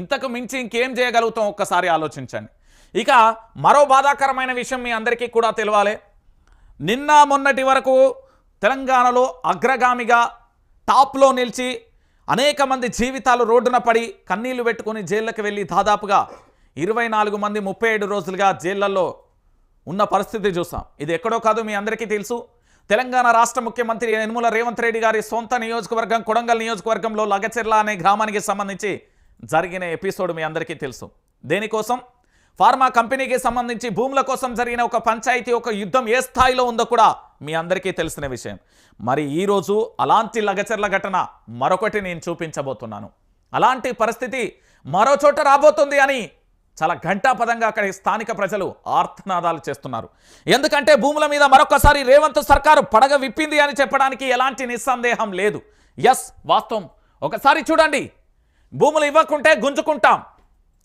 ఇంతకు మించి ఇంకేం చేయగలుగుతాం? ఒక్కసారి ఆలోచించండి. ఇక మరో బాధాకరమైన విషయం మీ అందరికీ కూడా తెలవాలి. నిన్న మొన్నటి వరకు తెలంగాణలో అగ్రగామిగా టాప్లో నిలిచి అనేక మంది జీవితాలు రోడ్డున పడి కన్నీళ్ళు పెట్టుకుని జైళ్ళకి వెళ్ళి దాదాపుగా ఇరవై నాలుగు మంది ముప్పై ఏడు రోజులుగా జైళ్ళలో ఉన్న పరిస్థితి చూసాం. ఇది ఎక్కడో కాదు మీ అందరికీ తెలుసు. తెలంగాణ రాష్ట్ర ముఖ్యమంత్రి యనుమల రేవంత్ రెడ్డి గారి సొంత నియోజకవర్గం కొడంగల్ నియోజకవర్గంలో లగచెర్ల అనే గ్రామానికి సంబంధించి జరిగిన ఎపిసోడ్ మీ అందరికీ తెలుసు. దేనికోసం? ఫార్మా కంపెనీకి సంబంధించి భూముల కోసం జరిగిన ఒక పంచాయతీ ఒక యుద్ధం ఏ స్థాయిలో ఉందో కూడా మీ అందరికీ తెలిసిన విషయం. మరి ఈరోజు అలాంటి లగచెర్ల ఘటన మరొకటి నేను చూపించబోతున్నాను. అలాంటి పరిస్థితి మరో చోట రాబోతుంది అని చాలా ఘంటాపదంగా అక్కడ స్థానిక ప్రజలు ఆర్తనాదాలు చేస్తున్నారు. ఎందుకంటే భూముల మీద మరొకసారి రేవంత్ సర్కారు పడగ విప్పింది అని చెప్పడానికి ఎలాంటి నిస్సందేహం లేదు. ఎస్ వాస్తవం. ఒకసారి చూడండి. భూములు ఇవ్వకుంటే గుంజుకుంటాం.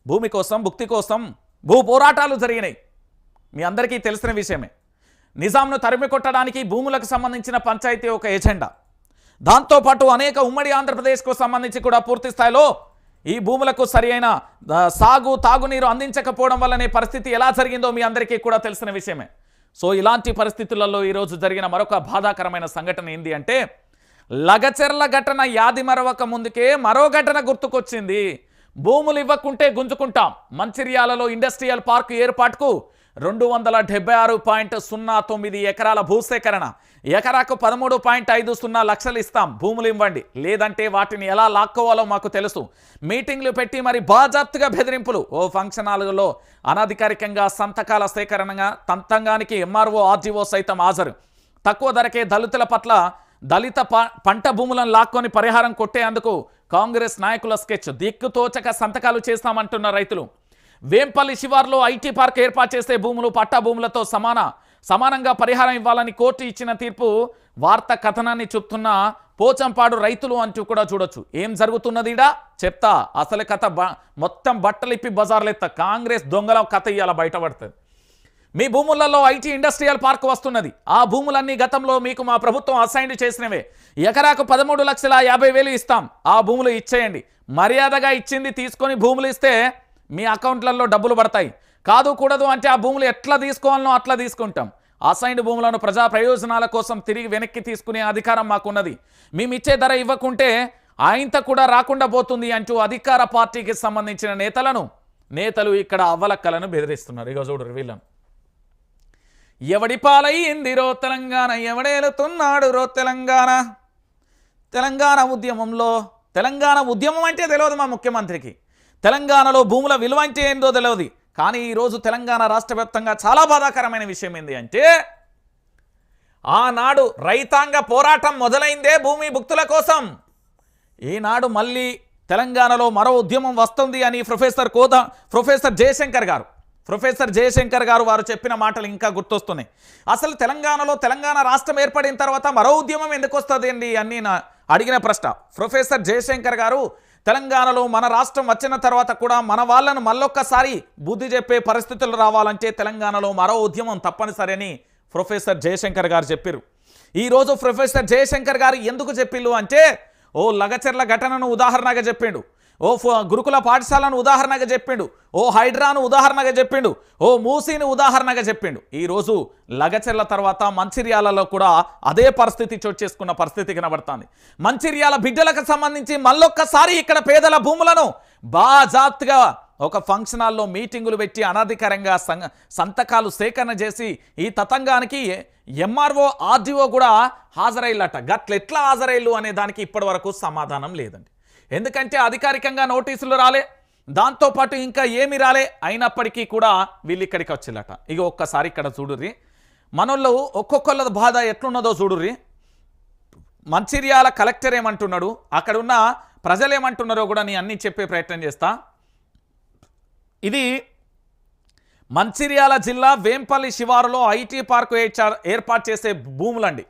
భూమి కోసం భుక్తి కోసం భూ పోరాటాలు జరిగినాయి. మీ అందరికీ తెలిసిన విషయమే. నిజాంను తరిమి కొట్టడానికి భూములకు సంబంధించిన పంచాయతీ ఒక ఎజెండా. దాంతోపాటు అనేక ఉమ్మడి ఆంధ్రప్రదేశ్కు సంబంధించి కూడా పూర్తి స్థాయిలో ఈ భూములకు సరియైన సాగు తాగునీరు అందించకపోవడం వల్లనే పరిస్థితి ఎలా జరిగిందో మీ అందరికీ కూడా తెలిసిన విషయమే. సో ఇలాంటి పరిస్థితులలో ఈరోజు జరిగిన మరొక బాధాకరమైన సంఘటన ఏంటి అంటే లగచెర్ల ఘటన యాది మరవక ముందుకే మరో ఘటన గుర్తుకొచ్చింది. భూములు ఇవ్వకుంటే గుంజుకుంటాం. మంచిర్యాలలో ఇండస్ట్రియల్ పార్క్ ఏర్పాటుకు రెండు వందల డెబ్బై ఆరు పాయింట్ సున్నా తొమ్మిది ఎకరాల భూసేకరణ. ఎకరాకు పదమూడు పాయింట్ ఐదు సున్నా లక్షలు ఇస్తాం. భూములు ఇవ్వండి. లేదంటే వాటిని ఎలా లాక్కోవాలో మాకు తెలుసు. మీటింగ్లు పెట్టి మరి బాజాప్తుగా బెదిరింపులు. ఓ ఫంక్షన్ హాల్లో అనధికారికంగా సంతకాల సేకరణగా తంతంగానికి ఎంఆర్ఓ ఆర్జీఓ సైతం హాజరు. తక్కువ ధరకే దళితుల పట్ల దళిత ప- పంట భూములను లాక్కొని పరిహారం కొట్టేందుకు కాంగ్రెస్ నాయకుల స్కెచ్ దిక్కుతోచక సంతకాలు చేస్తామంటున్న రైతులు. వేంపల్లి శివార్లో ఐటీ పార్క్ ఏర్పాటు చేసే భూములు పట్టా భూములతో సమాన సమానంగా పరిహారం ఇవ్వాలని కోర్టు ఇచ్చిన తీర్పు వార్త కథనాన్ని చెప్తున్న పోచంపాడు రైతులు అంటూ కూడా చూడొచ్చు. ఏం జరుగుతున్నదిడా చెప్తా. అసలు కథ మొత్తం బట్టలిప్పి బజార్లెత్త. కాంగ్రెస్ దొంగల కథ ఇవాళ బయటపడుతుంది మీ భూములలో ఐటీ ఇండస్ట్రియల్ పార్క్ వస్తున్నది. ఆ భూములన్నీ గతంలో మీకు మా ప్రభుత్వం అసైన్ చేసినవే. ఎకరాకు పదమూడు లక్షల యాభై వేలు ఇస్తాం. ఆ భూములు ఇచ్చేయండి. మర్యాదగా ఇచ్చింది తీసుకొని భూములు ఇస్తే మీ అకౌంట్లలో డబ్బులు పడతాయి. కాదు కూడదు అంటే ఆ భూములు ఎట్లా తీసుకోవాలనో అట్లా తీసుకుంటాం. అసైన్డ్ భూములను ప్రజా ప్రయోజనాల కోసం తిరిగి వెనక్కి తీసుకునే అధికారం మాకున్నది. మేము ఇచ్చే ధర ఇవ్వకుంటే ఆయంత కూడా రాకుండా పోతుంది అంటూ అధికార పార్టీకి సంబంధించిన నేతలను నేతలు ఇక్కడ అవ్వలక్కలను బెదిరిస్తున్నారు. ఇక చూడరు వీళ్ళను ఎవడి పాలయ్యిందిరో తెలంగాణ? ఎవడేలుతున్నాడు రో తెలంగాణ? తెలంగాణ ఉద్యమంలో తెలంగాణ ఉద్యమం అంటే తెలియదు మా ముఖ్యమంత్రికి. తెలంగాణలో భూముల విలువ అంటే ఏందో తెలియదు కానీ ఈరోజు తెలంగాణ రాష్ట్ర వ్యాప్తంగా చాలా బాధాకరమైన విషయం ఏంది అంటే ఆనాడు రైతాంగ పోరాటం మొదలైందే భూమి భుక్తుల కోసం. ఈనాడు మళ్ళీ తెలంగాణలో మరో ఉద్యమం వస్తుంది అని ప్రొఫెసర్ కోద ప్రొఫెసర్ జయశంకర్ గారు ప్రొఫెసర్ జయశంకర్ గారు వారు చెప్పిన మాటలు ఇంకా గుర్తొస్తున్నాయి. అసలు తెలంగాణలో తెలంగాణ రాష్ట్రం ఏర్పడిన తర్వాత మరో ఉద్యమం ఎందుకు వస్తుంది అండి అని నా అడిగిన ప్రశ్న. ప్రొఫెసర్ జయశంకర్ గారు తెలంగాణలో మన రాష్ట్రం వచ్చిన తర్వాత కూడా మన వాళ్ళను మళ్ళొక్కసారి బుద్ధి చెప్పే పరిస్థితులు రావాలంటే తెలంగాణలో మరో ఉద్యమం తప్పనిసరి అని ప్రొఫెసర్ జయశంకర్ గారు చెప్పారు ఈరోజు ప్రొఫెసర్ జయశంకర్ గారు ఎందుకు చెప్పిళ్ళు అంటే ఓ లగచెర్ల ఘటనను ఉదాహరణగా చెప్పిండు. ఓ ఫ- గురుకుల పాఠశాలను ఉదాహరణగా చెప్పిండు. ఓ హైడ్రాను ఉదాహరణగా చెప్పిండు. ఓ మూసీని ఉదాహరణగా చెప్పిండు. ఈరోజు లగచెర్ల తర్వాత మంచిర్యాలలో కూడా అదే పరిస్థితి చోటు చేసుకున్న పరిస్థితి కనబడుతుంది. మంచిర్యాల బిడ్డలకు సంబంధించి మళ్ళొక్కసారి ఇక్కడ పేదల భూములను బాజాత్గా ఒక ఫంక్షన్ హాల్లో మీటింగులు పెట్టి అనధికారంగా సంతకాలు సేకరణ చేసి ఈ తతంగానికి ఎంఆర్ఓ ఆర్డీఓ కూడా హాజరయ్యలట. గట్ల ఎట్లా హాజరైల్లు అనే దానికి ఇప్పటి సమాధానం లేదండి. ఎందుకంటే అధికారికంగా నోటీసులు రాలే. దాంతోపాటు ఇంకా ఏమి రాలే. అయినప్పటికీ కూడా వీళ్ళు ఇక్కడికి వచ్చిల్లట. ఇక ఒక్కసారి ఇక్కడ చూడుర్రి. మనోళ్ళు ఒక్కొక్కళ్ళ బాధ ఎట్లున్నదో చూడుర్రి. మంచిర్యాల కలెక్టర్ ఏమంటున్నాడు? అక్కడ ఉన్న ప్రజలు ఏమంటున్నారో కూడా నేను అన్నీ చెప్పే ప్రయత్నం చేస్తా. ఇది మంచిర్యాల జిల్లా వేంపల్లి శివారులో ఐటీ పార్కు ఏర్పాటు చేసే భూములండి.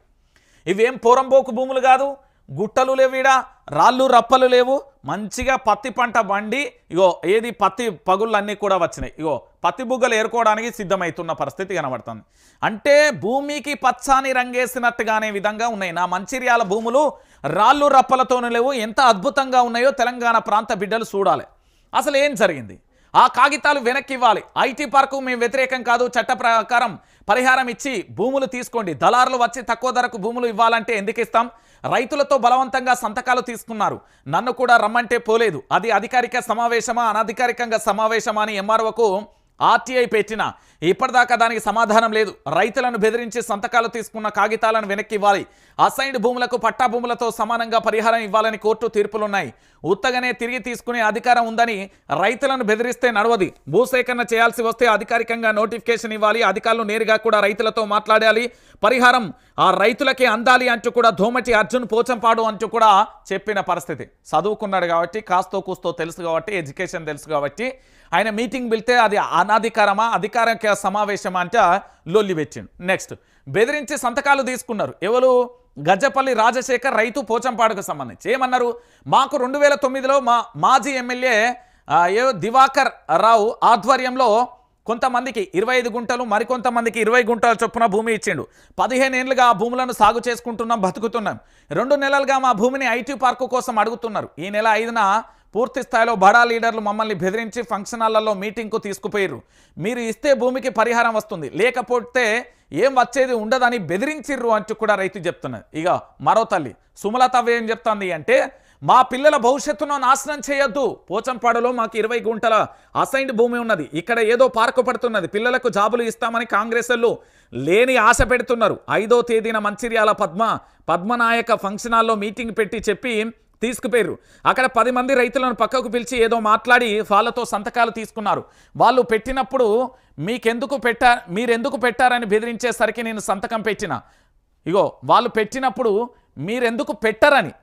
ఇవేం పోరంబోకు భూములు కాదు గుట్టలు లేవిడ రాళ్ళు రప్పలు లేవు. మంచిగా పత్తి పంట బండి ఇగో ఏది పత్తి పగుళ్ళన్నీ కూడా వచ్చినాయి. ఇగో పత్తి బుగ్గలు ఏరుకోవడానికి సిద్ధమవుతున్న పరిస్థితి కనబడుతుంది. అంటే భూమికి పచ్చాని రంగేసినట్టుగానే విధంగా ఉన్నాయి. నా మంచిర్యాల భూములు రాళ్ళు రప్పలతోనూ లేవు. ఎంత అద్భుతంగా ఉన్నాయో తెలంగాణ ప్రాంత బిడ్డలు చూడాలి. అసలు ఏం జరిగింది? ఆ కాగితాలు వెనక్కి ఇవ్వాలి ఐటీ పార్కు మేము వ్యతిరేకం కాదు. చట్ట ప్రకారం పరిహారం ఇచ్చి భూములు తీసుకోండి. దళారులు వచ్చి తక్కువ ధరకు భూములు ఇవ్వాలంటే ఎందుకు ఇస్తాం? రైతులతో బలవంతంగా సంతకాలు తీసుకున్నారు. నన్ను కూడా రమ్మంటే పోలేదు. అది అధికారిక సమావేశమా అనధికారికంగా సమావేశమా అని ఎంఆర్ఓకు ఆర్టీఐ పెట్టినా ఇప్పటిదాకా దానికి సమాధానం లేదు. రైతులను బెదిరించి సంతకాలు తీసుకున్న కాగితాలను వెనక్కి ఇవ్వాలి అసైన్డ్ భూములకు పట్టా భూములతో సమానంగా పరిహారం ఇవ్వాలని కోర్టు తీర్పులున్నాయి. ఉత్తగానే తిరిగి తీసుకునే అధికారం ఉందని రైతులను బెదిరిస్తే నడవది. భూసేకరణ చేయాల్సి వస్తే అధికారికంగా నోటిఫికేషన్ ఇవ్వాలి. అధికారులు నేరుగా కూడా రైతులతో మాట్లాడాలి. పరిహారం ఆ రైతులకే అందాలి అంటూ కూడా ధోమటి అర్జున్ పోచంపాడు అంటూ కూడా చెప్పిన పరిస్థితి. చదువుకున్నాడు కాబట్టి కాస్తో కూస్తో తెలుసు కాబట్టి ఎడ్యుకేషన్ తెలుసు కాబట్టి ఆయన మీటింగ్ పిలితే అది అనధికారమా అధికారిక సమావేశమా అంటే లొల్లి పెట్టిండు. నెక్స్ట్ బెదిరించి సంతకాలు తీసుకున్నారు. ఎవరు? గజ్జపల్లి రాజశేఖర్ రైతు పోచంపాడుకు సంబంధించి. ఏమన్నారు? మాకు రెండు వేల తొమ్మిదిలో మా మాజీ ఎమ్మెల్యే ఏ దివాకర్ రావు ఆధ్వర్యంలో కొంతమందికి ఇరవై ఐదు గుంటలు మరికొంతమందికి ఇరవై గుంటల చొప్పున భూమి ఇచ్చిండు. పదిహేను ఏళ్ళుగా ఆ భూములను సాగు చేసుకుంటున్నాం బతుకుతున్నాం. రెండు నెలలుగా మా భూమిని ఐటీ పార్కు కోసం అడుగుతున్నారు. ఈ నెల ఐదున పూర్తి స్థాయిలో బడా లీడర్లు మమ్మల్ని బెదిరించి ఫంక్షన్ హాళ్ళలో మీటింగ్కు తీసుకుపోయారు మీరు ఇస్తే భూమికి పరిహారం వస్తుంది. లేకపోతే ఏం వచ్చేది ఉండదని బెదిరించిర్రు అంటూ కూడా రైతు చెప్తున్నది ఇక మరో తల్లి సుమలత ఏం చెప్తుంది అంటే మా పిల్లల భవిష్యత్తును నాశనం చేయొద్దు. పోచంపాడులో మాకు ఇరవై గుంటల అసైన్డ్ భూమి ఉన్నది. ఇక్కడ ఏదో పార్కు పడుతున్నది. పిల్లలకు జాబులు ఇస్తామని కాంగ్రెస్ లేని ఆశ పెడుతున్నారు. ఐదో తేదీన మంచిర్యాల పద్మ పద్మనాయక ఫంక్షన్ హాల్లో మీటింగ్ పెట్టి చెప్పి తీసుకుపోయారు అక్కడ పది మంది రైతులను పక్కకు పిలిచి ఏదో మాట్లాడి వాళ్ళతో సంతకాలు తీసుకున్నారు. వాళ్ళు పెట్టినప్పుడు మీకెందుకు పెట్టా మీరెందుకు పెట్టారని బెదిరించేసరికి నేను సంతకం పెట్టిన. ఇగో వాళ్ళు పెట్టినప్పుడు మీరెందుకు పెట్టరని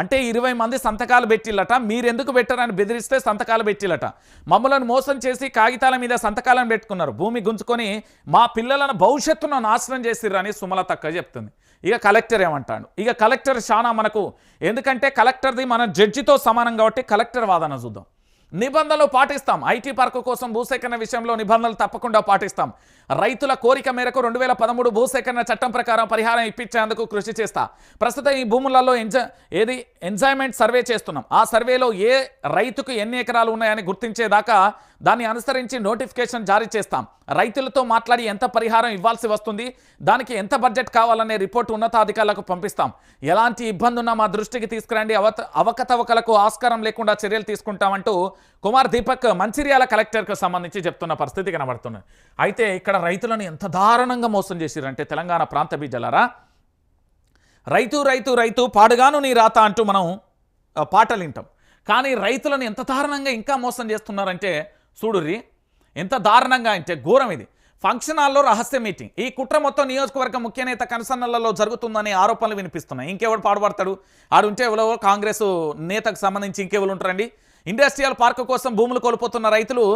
అంటే ఇరవై మంది సంతకాలు పెట్టిల్లట మీరెందుకు పెట్టరని బెదిరిస్తే సంతకాలు పెట్టిల్లట మమ్మలను మోసం చేసి కాగితాల మీద సంతకాలను పెట్టుకున్నారు. భూమి గుంజుకొని మా పిల్లలను భవిష్యత్తును నాశనం చేసిర్రని సుమల తక్క చెప్తుంది. ఇక కలెక్టర్ ఏమంటాడు? ఇక కలెక్టర్ చాలా మనకు ఎందుకంటే కలెక్టర్ది మన జడ్జితో సమానం కాబట్టి కలెక్టర్ వాదన చూద్దాం. నిబంధనలు పాటిస్తాం. ఐటీ పార్కు కోసం భూసేకరణ విషయంలో నిబంధనలు తప్పకుండా పాటిస్తాం. రైతుల కోరిక మేరకు రెండు వేల పదమూడు భూసేకరణ చట్టం ప్రకారం పరిహారం ఇప్పించేందుకు కృషి చేస్తా. ప్రస్తుతం ఈ భూములలో ఎంజా ఏది ఎంజాయ్మెంట్ సర్వే చేస్తున్నాం. ఆ సర్వేలో ఏ రైతుకు ఎన్ని ఎకరాలు ఉన్నాయని గుర్తించేదాకా దాన్ని అనుసరించి నోటిఫికేషన్ జారీ చేస్తాం. రైతులతో మాట్లాడి ఎంత పరిహారం ఇవ్వాల్సి వస్తుంది దానికి ఎంత బడ్జెట్ కావాలనే రిపోర్ట్ ఉన్నతాధికారులకు పంపిస్తాం. ఎలాంటి ఇబ్బంది ఉన్నా మా దృష్టికి తీసుకురండి. అవత అవకతవకలకు ఆస్కారం లేకుండా చర్యలు తీసుకుంటామంటూ కుమార్ దీపక్ మంచిర్యాల కలెక్టర్కు సంబంధించి చెప్తున్న పరిస్థితి కనబడుతుంది. అయితే ఇక్కడ రైతులను ఎంత దారుణంగా మోసం చేసిరంటే తెలంగాణ ప్రాంత బిడ్డలారా? రైతు రైతు రైతు పాడుగాను నీ రాత అంటూ మనం పాటలు వింటాం కానీ రైతులను ఎంత దారుణంగా ఇంకా మోసం చేస్తున్నారంటే చూడుర్రి ఎంత దారుణంగా అంటే ఘోరం ఇది. ఫంక్షన్ హాల్లో రహస్య మీటింగ్. ఈ కుట్ర మొత్తం నియోజకవర్గ ముఖ్య నేత కనసన్నలలో జరుగుతుందనే ఆరోపణలు వినిపిస్తున్నాయి. ఇంకెవడు పాడుపడతాడు? ఆడుంటే ఎవరో కాంగ్రెస్ నేతకు సంబంధించి ఇంకెవరు ఉంటారండి? ఇండస్ట్రియల్ పార్క్ కోసం భూములు కోల్పోతున్న రైతులు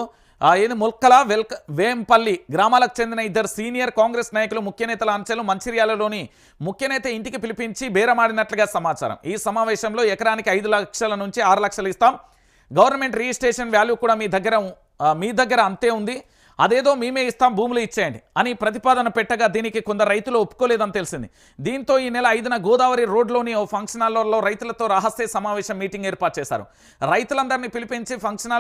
ఏది ముల్కల వెల్క వేంపల్లి గ్రామాలకు చెందిన ఇద్దరు సీనియర్ కాంగ్రెస్ నాయకులు ముఖ్య నేతల అంచెలు మంచిర్యాలలోని ముఖ్య నేత ఇంటికి పిలిపించి బేరమాడినట్లుగా సమాచారం. ఈ సమావేశంలో ఎకరానికి ఐదు లక్షల నుంచి ఆరు లక్షలు ఇస్తాం. గవర్నమెంట్ రిజిస్ట్రేషన్ వాల్యూ కూడా మీ దగ్గర మీ దగ్గర అంతే ఉంది. అదేదో మేమే ఇస్తాం భూములు ఇచ్చేయండి అని ప్రతిపాదన పెట్టగా దీనికి కొందరు రైతులు ఒప్పుకోలేదని తెలిసింది. దీంతో ఈ నెల ఐదున గోదావరి రోడ్లోని ఓ ఫంక్షన్ హాల్లో రైతులతో రహస్య సమావేశం మీటింగ్ ఏర్పాటు చేశారు. రైతులందరినీ పిలిపించి ఫంక్షన్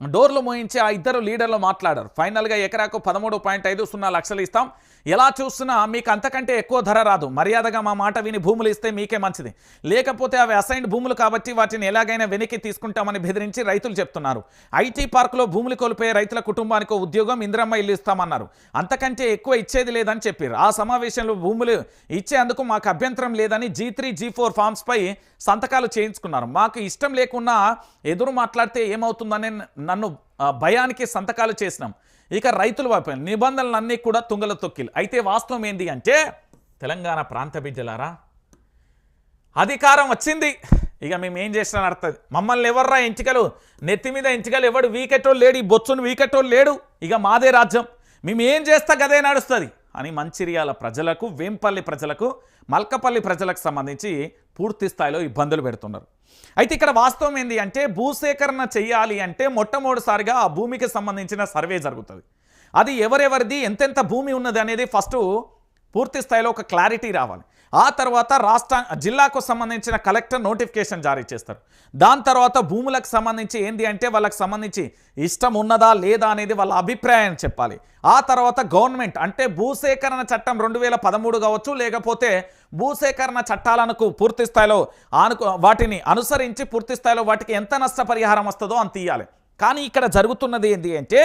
డోర్లు మోయించి ఆ ఇద్దరు లీడర్లు మాట్లాడారు. ఫైనల్గా ఎకరాకు పదమూడు పాయింట్ ఐదు సున్నా లక్షలు ఇస్తాం. ఎలా చూస్తున్నా మీకు అంతకంటే ఎక్కువ ధర రాదు. మర్యాదగా మా మాట విని భూములు ఇస్తే మీకే మంచిది. లేకపోతే అవి అసైన్డ్ భూములు కాబట్టి వాటిని ఎలాగైనా వెనక్కి తీసుకుంటామని బెదిరించి రైతులు చెప్తున్నారు. ఐటీ పార్కులో భూములు కోల్పోయే రైతుల కుటుంబానికి ఉద్యోగం ఇందిరమ్మ ఇల్లు ఇస్తామన్నారు. అంతకంటే ఎక్కువ ఇచ్చేది లేదని చెప్పారు. ఆ సమావేశంలో భూములు ఇచ్చేందుకు మాకు అభ్యంతరం లేదని జీ త్రీ జీ ఫోర్ ఫామ్స్పై సంతకాలు చేయించుకున్నారు. మాకు ఇష్టం లేకున్నా ఎదురు మాట్లాడితే ఏమవుతుందని నన్ను భయానికి సంతకాలు చేసినాం. ఇక రైతుల వైపు నిబంధనలన్నీ కూడా తుంగల తొక్కిలు. అయితే వాస్తవం ఏంటి అంటే తెలంగాణ ప్రాంత బిడ్డలారా అధికారం వచ్చింది. ఇక మేము ఏం చేసినా అర్థం మమ్మల్ని ఎవర్రా ఎంచికలు? నెత్తి మీద ఎంచికలు ఎవడు? వీకెట్టోళ్ళు లేడు ఈ బొచ్చును వీకెట్టోళ్ళు లేడు. ఇక మాదే రాజ్యం. మేము ఏం చేస్తా గదే నడుస్తుంది? అని మంచిర్యాల ప్రజలకు వేంపల్లి ప్రజలకు మల్కపల్లి ప్రజలకు సంబంధించి పూర్తి స్థాయిలో ఇబ్బందులు పెడుతున్నారు. అయితే ఇక్కడ వాస్తవం ఏంటి అంటే భూసేకరణ చేయాలి అంటే మొట్టమొదటిసారిగా ఆ భూమికి సంబంధించిన సర్వే జరుగుతుంది. అది ఎవరెవరిది ఎంతెంత భూమి ఉన్నది అనేది ఫస్ట్ పూర్తి స్థాయిలో ఒక క్లారిటీ రావాలి. ఆ తర్వాత రాష్ట్ర జిల్లాకు సంబంధించిన కలెక్టర్ నోటిఫికేషన్ జారీ చేస్తారు. దాని తర్వాత భూములకు సంబంధించి ఏంది అంటే వాళ్ళకి సంబంధించి ఇష్టం ఉన్నదా లేదా అనేది వాళ్ళ అభిప్రాయం చెప్పాలి. ఆ తర్వాత గవర్నమెంట్ అంటే భూసేకరణ చట్టం రెండు వేల పదమూడు కావచ్చు లేకపోతే భూసేకరణ చట్టాలకు పూర్తి స్థాయిలో ఆనుకు వాటిని అనుసరించి పూర్తి స్థాయిలో వాటికి ఎంత నష్టపరిహారం వస్తుందో అంత తీయాలి కానీ ఇక్కడ జరుగుతున్నది ఏంటి అంటే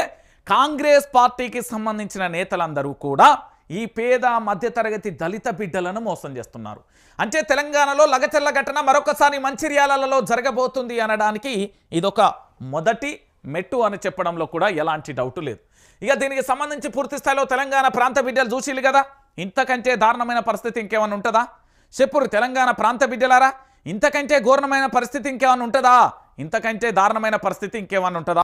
కాంగ్రెస్ పార్టీకి సంబంధించిన నేతలందరూ కూడా ఈ పేద మధ్యతరగతి దళిత బిడ్డలను మోసం చేస్తున్నారు. అంటే తెలంగాణలో లగచెల్ల ఘటన మరొకసారి మంచిర్యాలలో జరగబోతుంది అనడానికి ఇదొక మొదటి మెట్టు అని చెప్పడంలో కూడా ఎలాంటి డౌట్ లేదు. ఇక దీనికి సంబంధించి పూర్తి స్థాయిలో తెలంగాణ ప్రాంత బిడ్డలు చూసిలు కదా? ఇంతకంటే దారుణమైన పరిస్థితి ఇంకేమైనా ఉంటుందా? చెప్పురు తెలంగాణ ప్రాంత బిడ్డలారా? ఇంతకంటే ఘోరమైన పరిస్థితి ఇంకేమైనా ఉంటుందా? ఇంతకంటే దారుణమైన పరిస్థితి ఇంకేమైనా ఉంటుందా?